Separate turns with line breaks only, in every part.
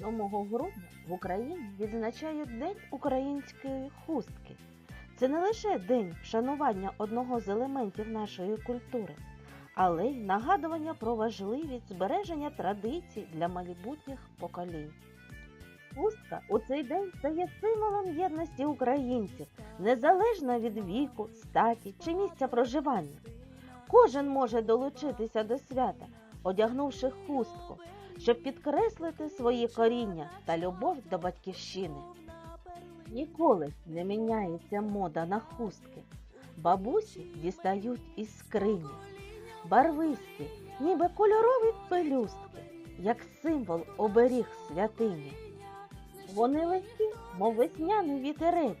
7 грудня в Україні відзначають День української хустки. Це не лише день вшанування одного з елементів нашої культури, але й нагадування про важливість збереження традицій для майбутніх поколінь. Хустка у цей день стає символом єдності українців, незалежно від віку, статі чи місця проживання. Кожен може долучитися до свята, одягнувши хустку, щоб підкреслити свої коріння та любов до батьківщини. Ніколи не міняється мода на хустки. Бабусі дістають із скрині. Барвисті, ніби кольорові пелюстки, як символ оберіг святині. Вони легкі, мов весняний вітерець,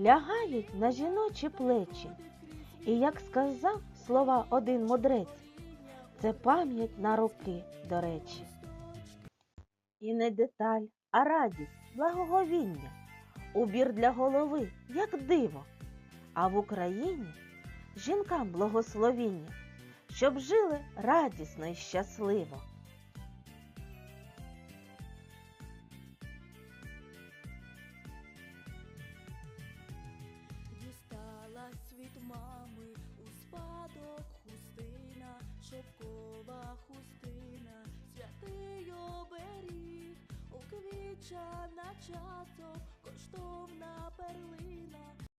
лягають на жіночі плечі. І як сказав слова один мудрець, це пам'ять на роки, до речі. І не деталь, а радість, благоговіння, убір для голови, як диво. А в Україні жінкам благословіння, щоб жили радісно і щасливо.
оберіг, уквічана часом, коштовна перлина,